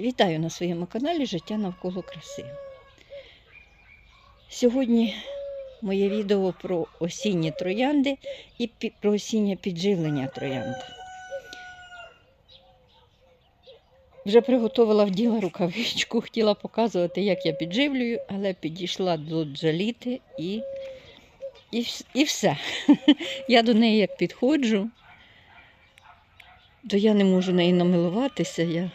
Вітаю на своєму каналі Життя навколо краси. Сьогодні моє відео про осінні троянди і про осіннє підживлення троянд. Вже приготувала вділа рукавичку, хотіла показувати, як я підживлюю, але підійшла до джаліти і, і, і все. Я до неї як підходжу, то я не можу неї намилуватися. Я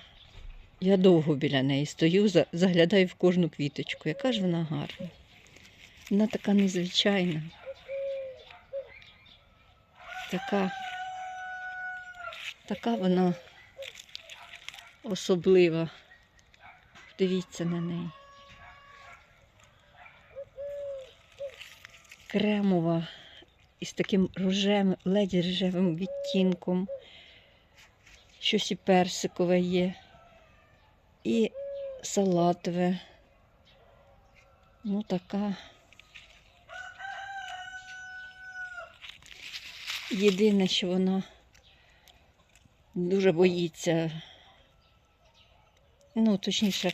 я довго біля неї стою, заглядаю в кожну квіточку. Яка ж вона гарна. Вона така незвичайна. Така, така вона особлива. Дивіться на неї. Кремова із таким рожевим, ледь рожевим відтінком. Щось і персикове є і салатове. Ну, така. Єдине, що вона дуже боїться. Ну, точніше,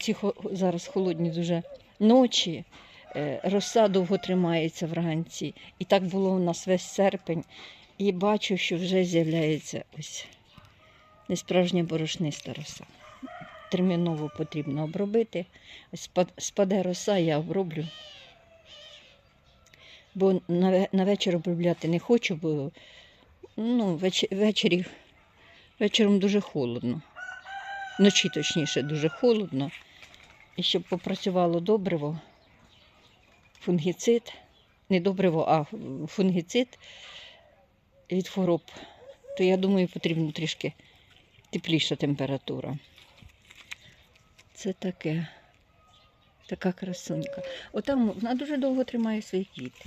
ці зараз холодні дуже ночі. е, Роса довго тримається вранці. І так було у нас весь серпень. І бачу, що вже з'являється ось несправжня борошниста роса терміново потрібно обробити. Спаде роса, я оброблю. Бо на, вечір обробляти не хочу, бо ну, веч, ввечері, вечором дуже холодно. Вночі, точніше, дуже холодно. І щоб попрацювало добриво, фунгіцид, не добриво, а фунгіцид від хвороб, то я думаю, потрібно трішки тепліша температура. Це таке. Така красунька. Отам вона дуже довго тримає свої квіти.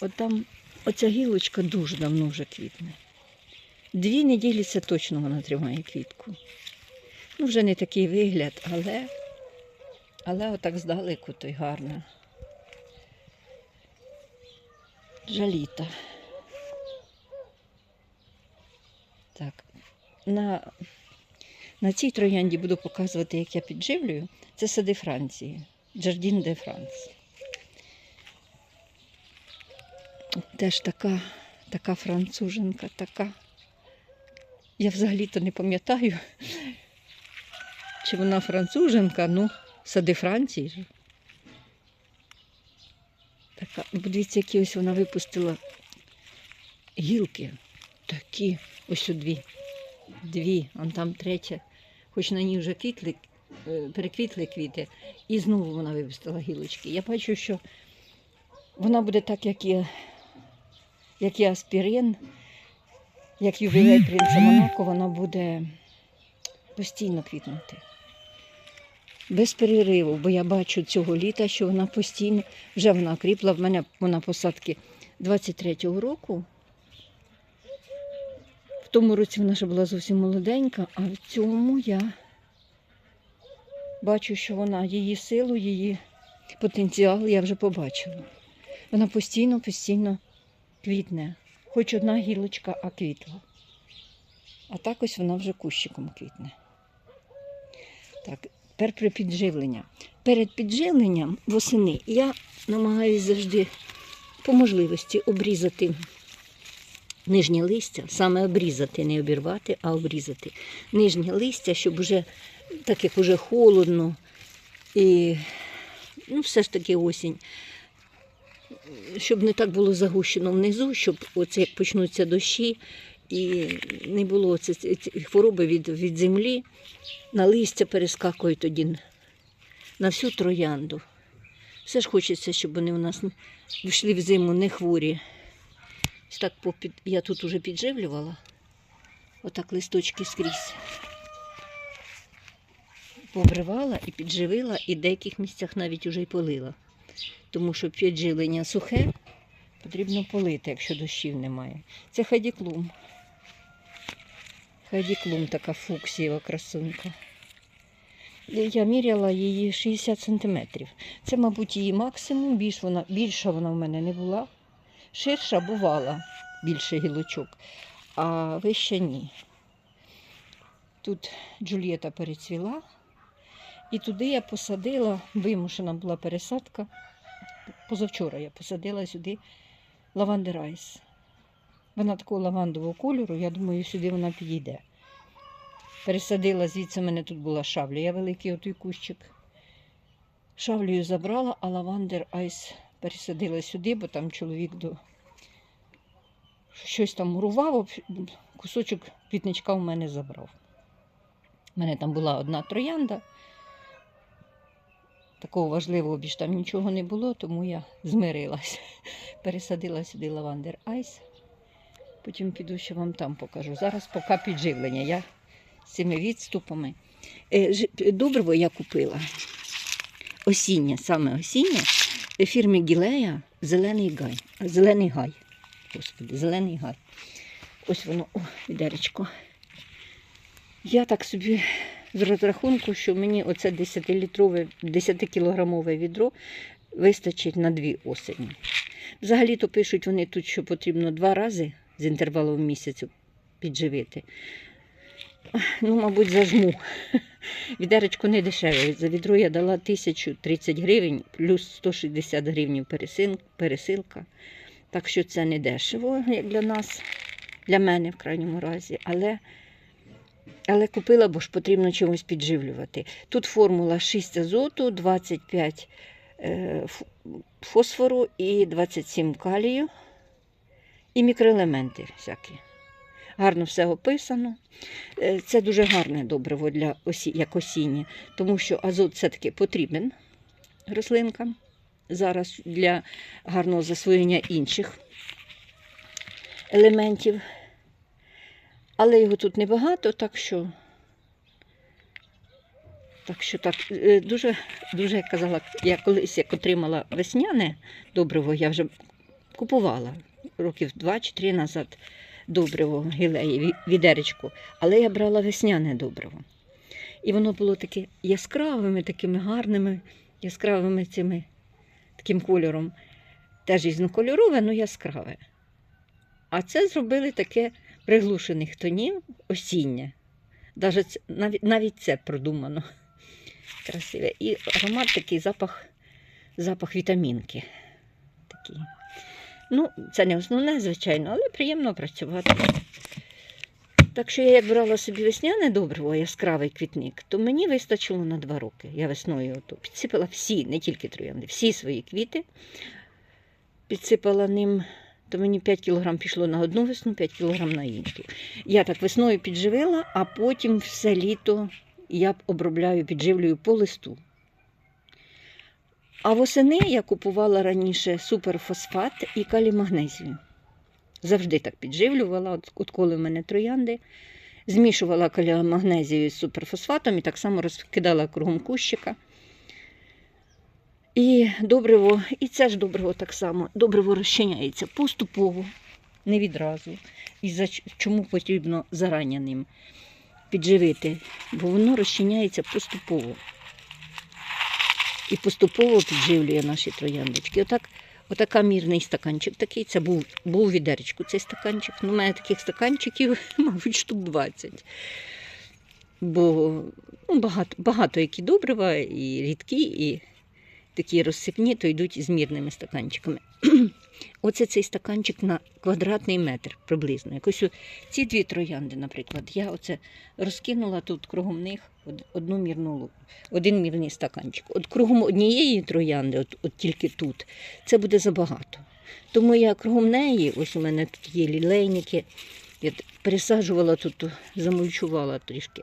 Отам оця гілочка дуже давно вже квітне. Дві неділі це точно вона тримає квітку. Ну, вже не такий вигляд, але, але отак здалеку то й гарна. Жаліта. Так. На на цій троянді буду показувати, як я підживлюю. Це сади Франції. Джардін де Франс. Теж така, така француженка, така. Я взагалі-то не пам'ятаю, чи вона француженка, ну, сади Франції. ж. Така, подивіться, які ось вона випустила гілки. Такі, ось у дві. Дві, а там третя хоч на ній вже квітли, е, переквітли квіти, і знову вона випустила гілочки. Я бачу, що вона буде так, як і, як і аспірин, як ювілей принца Монако, вона буде постійно квітнути. Без перериву, бо я бачу цього літа, що вона постійно, вже вона кріпла, в мене вона посадки 23-го року. Тому році вона ще була зовсім молоденька, а в цьому я бачу, що вона її силу, її потенціал я вже побачила. Вона постійно, постійно квітне. Хоч одна гілочка, а квітла. А так ось вона вже кущиком квітне. Так, тепер про підживлення. Перед підживленням восени я намагаюся завжди по можливості обрізати нижнє листя, саме обрізати, не обірвати, а обрізати нижнє листя, щоб уже, так як уже холодно, і ну, все ж таки осінь, щоб не так було загущено внизу, щоб оце як почнуться дощі, і не було це, хвороби від, від землі, на листя перескакують тоді на всю троянду. Все ж хочеться, щоб вони у нас йшли в зиму не хворі. Так попід... я тут уже підживлювала. Отак листочки скрізь. Побривала і підживила, і в деяких місцях навіть уже й полила. Тому що підживлення сухе, потрібно полити, якщо дощів немає. Це хадіклум. Хадіклум така фуксієва красунька. Я міряла її 60 сантиметрів. Це, мабуть, її максимум, більш вона, більша вона в мене не була. Ширша бувала більше гілочок, а вище ні. Тут Джульєта перецвіла. І туди я посадила, вимушена була пересадка. Позавчора я посадила сюди лавандер айс. Вона такого лавандового кольору, я думаю, сюди вона підійде. Пересадила, звідси в мене тут була шавля. Я великий отой кущик. Шавлею забрала, а лавандер айс пересадила сюди, бо там чоловік до щось там мурував, кусочок квітничка в мене забрав. У мене там була одна троянда. Такого важливого більш там нічого не було, тому я змирилась. Пересадила сюди лавандер айс. Потім піду ще вам там покажу. Зараз поки підживлення. Я з цими відступами. Е, Добриво я купила. Осіннє, саме осіннє. Фірми Гілея Зелений гай. Зелений гай. Господи, зелений гай. Ось воно, о, відеречко. Я так собі з розрахунку, що мені оце 10-літрове, 10-кілограмове відро вистачить на дві осені. Взагалі-то пишуть вони тут, що потрібно два рази з інтервалом місяцю підживити. Ну, мабуть, зажму. Відеречко не дешеве. За відро я дала 1030 гривень, плюс 160 гривень пересилка. Так що це не дешево, як для нас, для мене в крайньому разі. Але, але купила, бо ж потрібно чимось підживлювати. Тут формула 6 азоту, 25 е, фосфору і 27 калію. І мікроелементи всякі. Гарно все описано. Е, Це дуже гарне добриво для осі... як осіннє, тому що азот все-таки потрібен рослинкам зараз для гарного засвоєння інших елементів. Але його тут небагато, так що, так що так, е, дуже, дуже як казала, я колись як отримала весняне добриво, я вже купувала років 2 чи 3 назад добриво гілеї, ві- відеречку, але я брала весняне добриво. І воно було таке яскравими, такими гарними, яскравими цими таким кольором. Теж різнокольорове, але яскраве. А це зробили таке приглушених тонів осіннє. Даже навіть, навіть це продумано. Красиве. І аромат такий запах, запах вітамінки. Такий. Ну, це не основне, звичайно, але приємно працювати. Так що я як брала собі весняне добриво, яскравий квітник, то мені вистачило на два роки. Я весною ото підсипала всі, не тільки троянди, всі свої квіти. Підсипала ним, то мені 5 кг пішло на одну весну, 5 кг на іншу. Я так весною підживила, а потім все літо я обробляю, підживлюю по листу. А восени я купувала раніше суперфосфат і калімагнезію. Завжди так підживлювала, от, коли в мене троянди. Змішувала калімагнезію з суперфосфатом і так само розкидала кругом кущика. І добриво, і це ж добриво так само. Добриво розчиняється поступово, не відразу. І за чому потрібно зарані ним підживити? Бо воно розчиняється поступово. І поступово підживлює наші трояндочки. Отак, отака мірний стаканчик такий. Це був, був відеречку цей стаканчик. Ну, у мене таких стаканчиків, мабуть, штук 20. Бо ну, багато, багато які добрива, і рідкі, і такі розсипні, то йдуть з мірними стаканчиками. Оце цей стаканчик на квадратний метр приблизно. Якось ці дві троянди, наприклад, я оце розкинула тут кругом них од- одну мірну один мірний стаканчик. От кругом однієї троянди, от, от тільки тут, це буде забагато. Тому я кругом неї, ось у мене тут є лілейники, я пересаджувала тут, замульчувала трішки,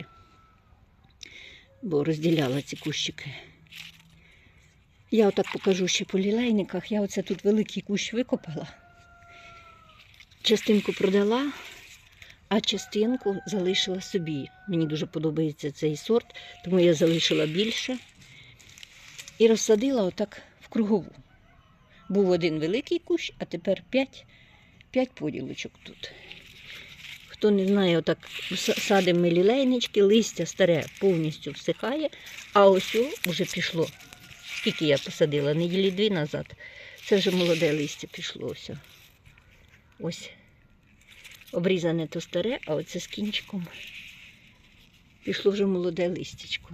бо розділяла ці кущики. Я отак покажу ще по лілейниках. Я оце тут великий кущ викопала. Частинку продала, а частинку залишила собі. Мені дуже подобається цей сорт, тому я залишила більше і розсадила отак в кругову. Був один великий кущ, а тепер п'ять, п'ять поділочок тут. Хто не знає, отак садимо лілейнички, листя старе повністю всихає, а ось вже пішло. Скільки я посадила? Неділі дві назад. Це вже молоде листя пішло. Ось. Обрізане то старе, а оце з кінчиком пішло вже молоде листячко.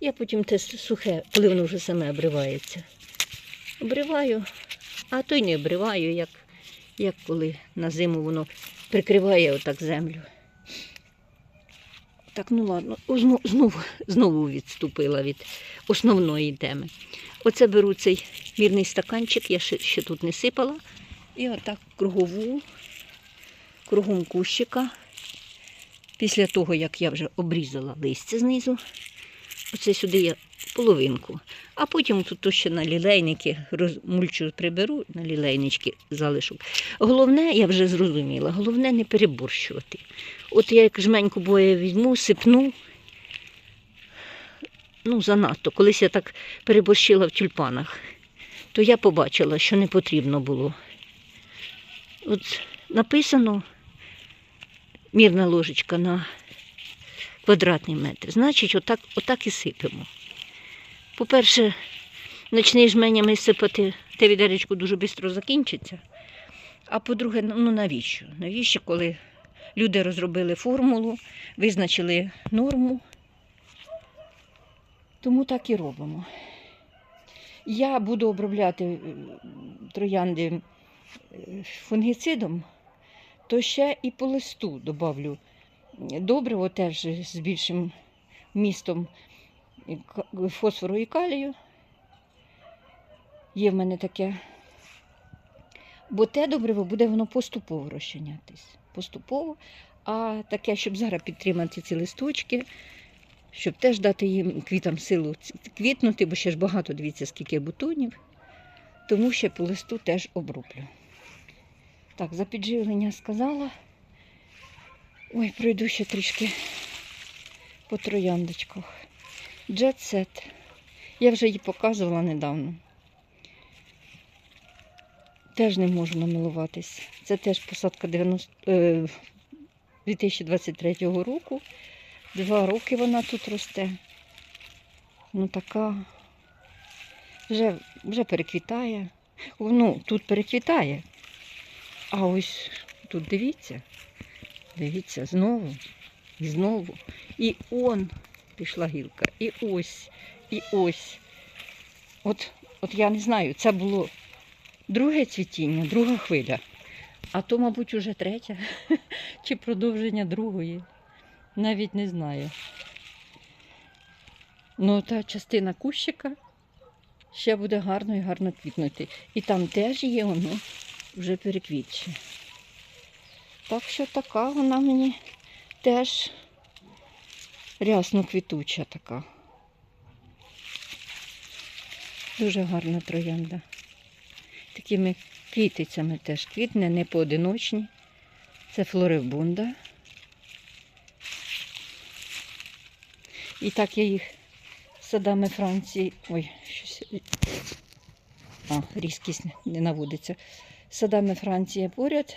Я потім те сухе, коли воно вже саме обривається. Обриваю, а то й не обриваю, як, як коли на зиму воно прикриває отак землю. Так, ну ладно, знову, знову, знову відступила від основної теми. Оце беру цей мірний стаканчик, я ще, ще тут не сипала. І отак кругову, кругом кущика. Після того, як я вже обрізала листя знизу, оце сюди я половинку. А потім тут ще на лілейники розмульчу приберу, на лілейнички залишок. Головне, я вже зрозуміла, головне не переборщувати. От я як жменьку боя візьму, сипну. Ну, занадто. Колись я так переборщила в тюльпанах, то я побачила, що не потрібно було. От написано мірна ложечка на квадратний метр. Значить, отак, отак і сипемо. По-перше, почнеш жменями сипати, те відеречко дуже швидко закінчиться. А по-друге, ну навіщо? Навіщо, коли люди розробили формулу, визначили норму? Тому так і робимо. Я буду обробляти е, троянди е, фунгіцидом, то ще і по листу добавлю добриво теж з більшим вмістом ка- фосфору і калію. Є в мене таке. Бо те добриво буде воно поступово розчинятись. Поступово. А таке, щоб зараз підтримати ці листочки, щоб теж дати їм квітам силу квітнути, бо ще ж багато, дивіться, скільки бутонів. Тому ще по листу теж оброблю. Так, за підживлення сказала. Ой, пройду ще трішки по трояндочках. Set. Я вже її показувала недавно. Теж не можу намилуватись. Це теж посадка 90, е, 2023 року. Два роки вона тут росте. Ну така. Вже, вже переквітає. Ну, тут переквітає. А ось тут дивіться. Дивіться, знову. І знову. І он пішла гілка. І ось, і ось. От, от я не знаю, це було друге цвітіння, друга хвиля. А то, мабуть, уже третя. Чи продовження другої. Навіть не знаю. Ну, та частина кущика ще буде гарно і гарно квітнути. І там теж є воно вже переквітче. Так що така вона мені теж рясно квітуча така. Дуже гарна троянда. Такими квітицями теж квітне, не поодиночні. Це флорибунда. І так я їх садами Франції. Ой, щось. А, різкість не наводиться. Садами Франції поряд.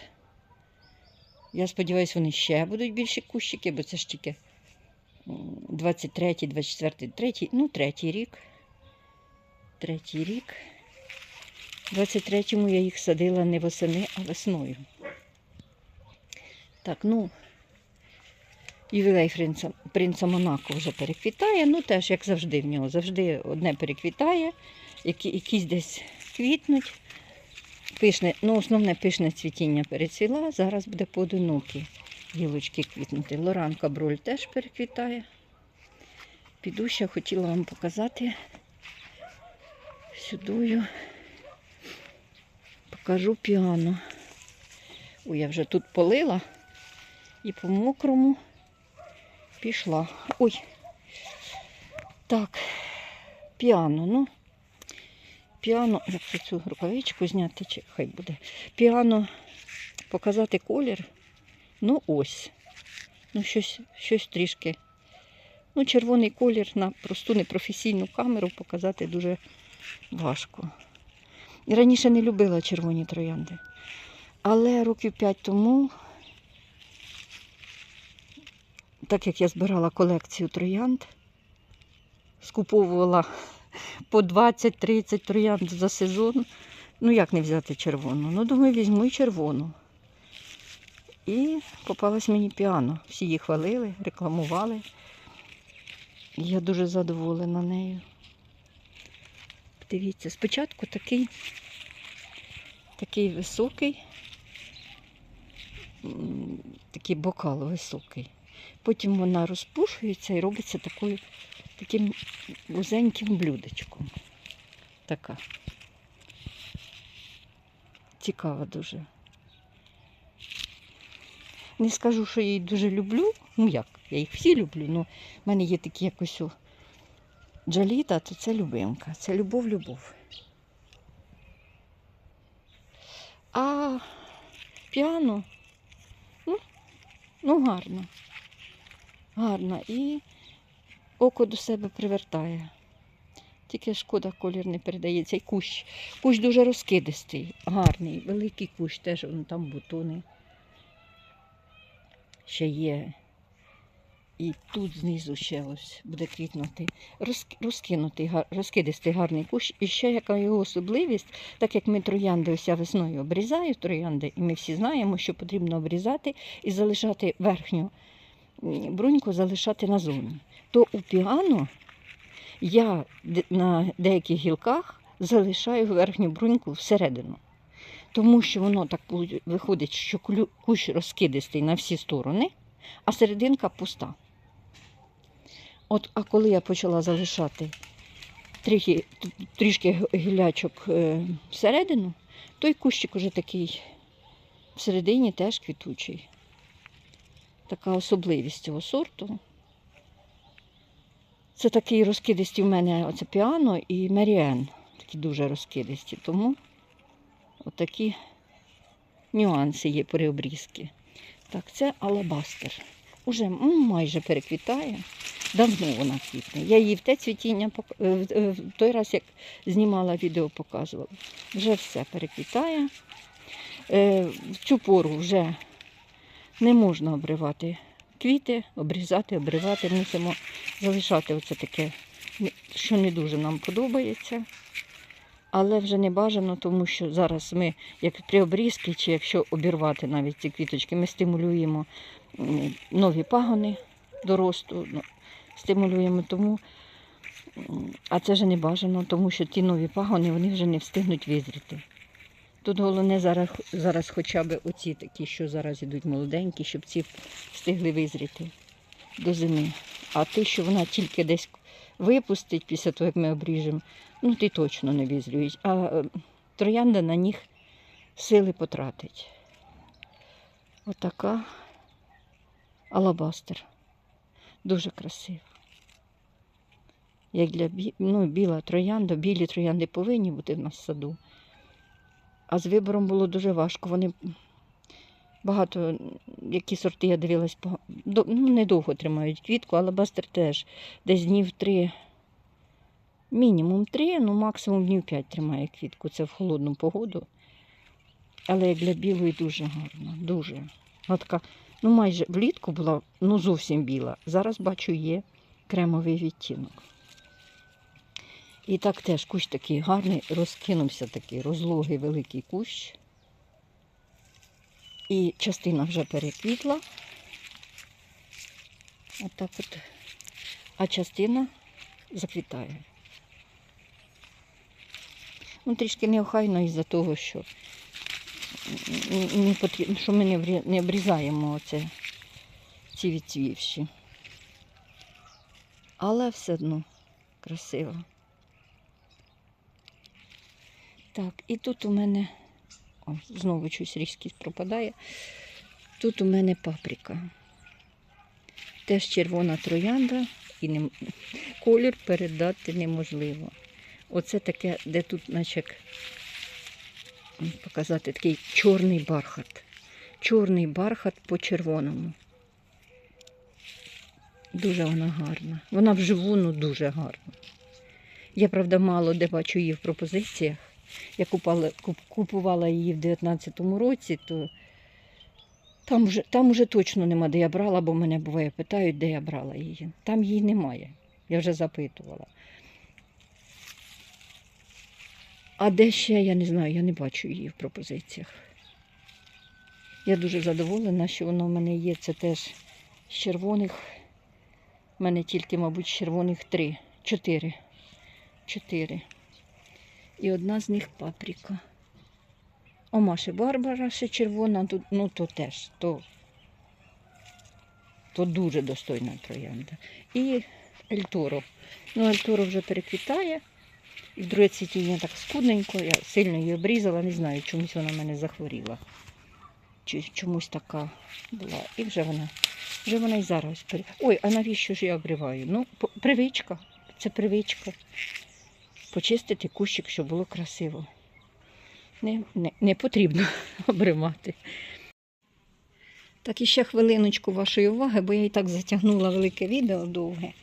Я сподіваюся, вони ще будуть більші кущики, бо це ж тільки 23, 24, 3, ну, третій рік. Третій рік. У 23-му я їх садила не восени, а весною. Так, ну, ювілей принца, принца Монако вже переквітає. Ну, теж, як завжди, в нього завжди одне переквітає, які, якісь десь квітнуть. Пишне, ну, основне пишне цвітіння перецвіла, зараз буде поодинокі гілочки квітнути. Лоранка броль теж переквітає. Піду ще хотіла вам показати сюдою. Покажу піано. Ой, я вже тут полила і по мокрому пішла. Ой. Так, піано, ну. Піано, як цю рукавичку зняти, чи хай буде. Піано показати колір. Ну ось. Ну, щось, щось трішки. Ну, червоний колір на просту непрофесійну камеру показати дуже важко. Раніше не любила червоні троянди. Але років п'ять тому, так як я збирала колекцію троянд, скуповувала по 20-30 троянд за сезон. Ну, як не взяти червону? Ну, думаю, візьму і червону. І попалась мені піано. Всі її хвалили, рекламували. Я дуже задоволена нею. Дивіться, спочатку такий, такий високий, такий бокал високий. Потім вона розпушується і робиться такою, таким вузеньким блюдечком. Така. Цікава дуже. Не скажу, що я її дуже люблю. Ну як, я їх всі люблю, але в мене є такі якось джаліта, то це любимка. Це любов-любов. А піано, ну, ну гарно. Гарно. І око до себе привертає. Тільки шкода, колір не передається. І кущ. Кущ дуже розкидистий, гарний, великий кущ, теж вон там бутони ще є. І тут знизу ще ось буде квітнути. Розк- Розкинутий, розкидистий гарний кущ. І ще яка його особливість, так як ми троянди ось весною обрізаю троянди, і ми всі знаємо, що потрібно обрізати і залишати верхню бруньку залишати назовні. То у піано я на деяких гілках залишаю верхню бруньку всередину. Тому що воно так виходить- що кущ розкидистий на всі сторони, а серединка пуста. От, а коли я почала залишати трішки, трішки гілячок е, всередину, той кущик уже такий всередині теж квітучий. Така особливість цього сорту. Це такий розкидисті в мене оце піано і Меріен. Такі дуже розкидисті. Тому отакі нюанси є при обрізки. Так, це алабастер. Уже майже переквітає. Давно вона квітне. Я її в те цвітіння е, в- е, той раз, як знімала відео, показувала. Вже все переквітає. Е, В цю пору вже не можна обривати квіти, обрізати, обривати. Мусимо залишати оце таке, що не дуже нам подобається. Але вже не бажано, тому що зараз ми, як при обрізці, чи якщо обірвати навіть ці квіточки, ми стимулюємо нові пагони до росту, ну, стимулюємо тому. А це вже не бажано, тому що ті нові пагони вони вже не встигнуть визріти. Тут головне зараз, зараз хоча б оці такі, що зараз ідуть молоденькі, щоб ці встигли визріти до зими. А ті, що вона тільки десь випустить після того, як ми обріжемо, ну ті точно не визрюють. А е, троянда на них сили потратить. Отака алабастер. Дуже красива. Як для ну, біла троянда, білі троянди повинні бути в нас в саду. А з вибором було дуже важко. Вони багато, які сорти я дивилась, ну, недовго тримають квітку, алабастер теж десь днів три, мінімум три, ну максимум днів п'ять тримає квітку. Це в холодну погоду. Але як для білої дуже гарно, дуже. Вона така, ну майже влітку була ну зовсім біла. Зараз бачу, є кремовий відтінок. І так теж кущ такий гарний, розкинувся такий розлогий великий кущ. І частина вже переквітла. Отак от. А частина заквітає. Ну, трішки неохайно із-за того, що, не потрібно, що ми не обрізаємо оце, ці відцвівші. Але все одно красиво. Так, і тут у мене, знову щось різкість пропадає. Тут у мене паприка. Теж червона троянда, і не, колір передати неможливо. Оце таке, де тут, наче, показати такий чорний бархат. Чорний бархат по червоному. Дуже вона гарна. Вона вживу, ну дуже гарна. Я, правда, мало де бачу її в пропозиціях. Я купала, куп- купувала її в 19-му році, то там вже, там вже точно нема, де я брала, бо мене буває питають, де я брала її. Там її немає. Я вже запитувала. А де ще, я не знаю, я не бачу її в пропозиціях. Я дуже задоволена, що воно в мене є. Це теж з червоних. У мене тільки, мабуть, червоних три. Чотири. Чотири. І одна з них паприка. О, Маші Барбара ще червона, ну то теж, то, то дуже достойна троянда. І Ельторо. Ну, Ельторо вже переквітає. І в друге цвітіння так скудненько, я сильно її обрізала, не знаю, чомусь вона в мене захворіла. Чи чомусь така була. І вже вона, вже вона і зараз. Ой, а навіщо ж я обриваю? Ну, привичка. Це привичка. Почистити кущик, щоб було красиво. Не, не, не потрібно обривати. Так, і ще хвилиночку вашої уваги, бо я і так затягнула велике відео довге.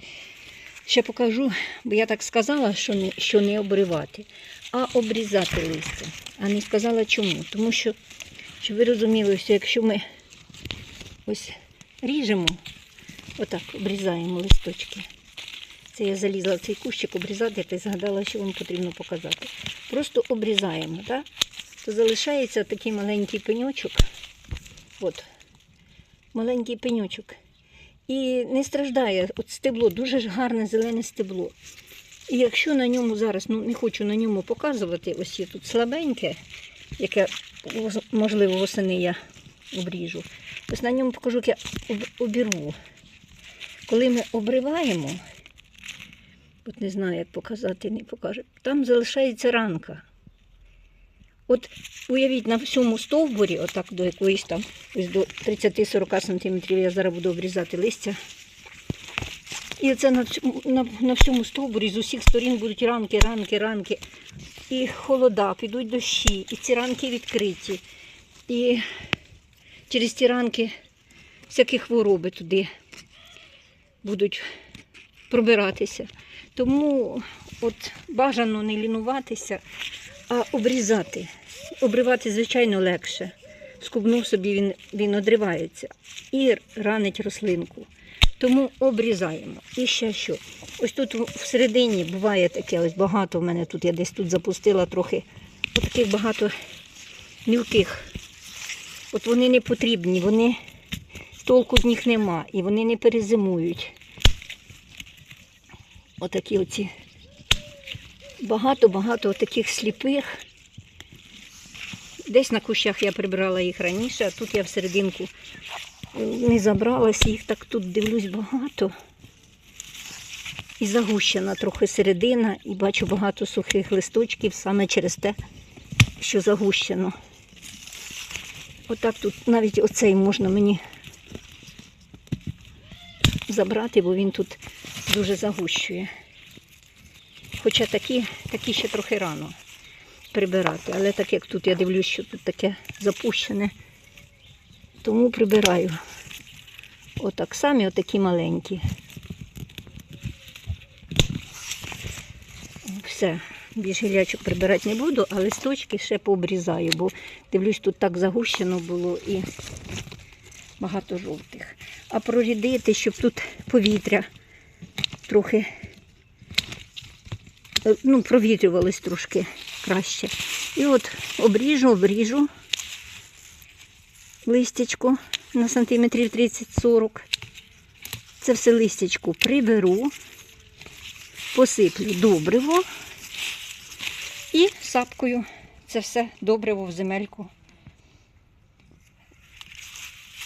Ще покажу, бо я так сказала, що не, що не обривати, а обрізати листя. А не сказала чому. Тому що, щоб ви розуміли, що якщо ми ось ріжемо, отак обрізаємо листочки. Це я залізла в цей кущик обрізати, та згадала, що вам потрібно показати. Просто обрізаємо, так? то залишається такий маленький пеньочок. От, маленький пеньочок. І не страждає от стебло, дуже ж гарне зелене стебло. І якщо на ньому зараз, ну не хочу на ньому показувати, ось є тут слабеньке, яке, можливо, восени я обріжу. Ось на ньому покажу, як я об- обірву. Коли ми обриваємо, от не знаю, як показати, не покажу, там залишається ранка. От уявіть, на всьому стовбурі, отак до якоїсь там, ось до 30-40 см я зараз буду обрізати листя. І це на, на, на всьому стовбурі з усіх сторін будуть ранки, ранки, ранки. І холода, підуть дощі, і ці ранки відкриті. І через ці ранки всякі хвороби туди будуть пробиратися. Тому от бажано не лінуватися, а обрізати. Обривати, звичайно, легше. Скубнув собі, він, він одривається і ранить рослинку. Тому обрізаємо. І ще що. Ось тут всередині буває таке, ось багато в мене тут, я десь тут запустила трохи. Ось таких багато мілких. От вони не потрібні, вони толку з них нема і вони не перезимують. Отакі оці багато-багато таких сліпих. Десь на кущах я прибрала їх раніше, а тут я всерединку не забралась, їх так тут дивлюсь багато. І загущена трохи середина, і бачу багато сухих листочків саме через те, що загущено. Отак тут навіть оцей можна мені забрати, бо він тут дуже загущує. Хоча такі, такі ще трохи рано прибирати. Але так як тут я дивлюсь, що тут таке запущене, тому прибираю. Отак самі, отакі маленькі. Все, більш гілячок прибирати не буду, а листочки ще пообрізаю, бо дивлюсь, тут так загущено було і багато жовтих. А прорідити, щоб тут повітря трохи е, ну, провітрювалось трошки краще. І от обріжу, обріжу листячко на сантиметрів 30-40. Це все листячко приберу, посиплю добриво і сапкою це все добриво в земельку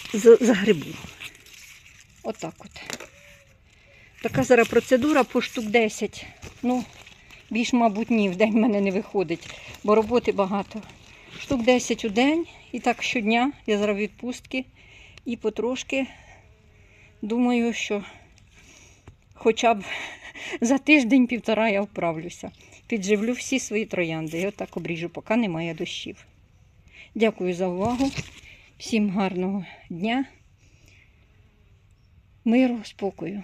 з- загребу. Отак от. Така зараз процедура по штук 10. Ну, більш, мабуть, ні, в день в мене не виходить, бо роботи багато. Штук 10 у день, і так щодня я зараз відпустки. І потрошки думаю, що хоча б за тиждень-півтора я вправлюся. Підживлю всі свої троянди. І отак обріжу, поки немає дощів. Дякую за увагу. Всім гарного дня, миру, спокою.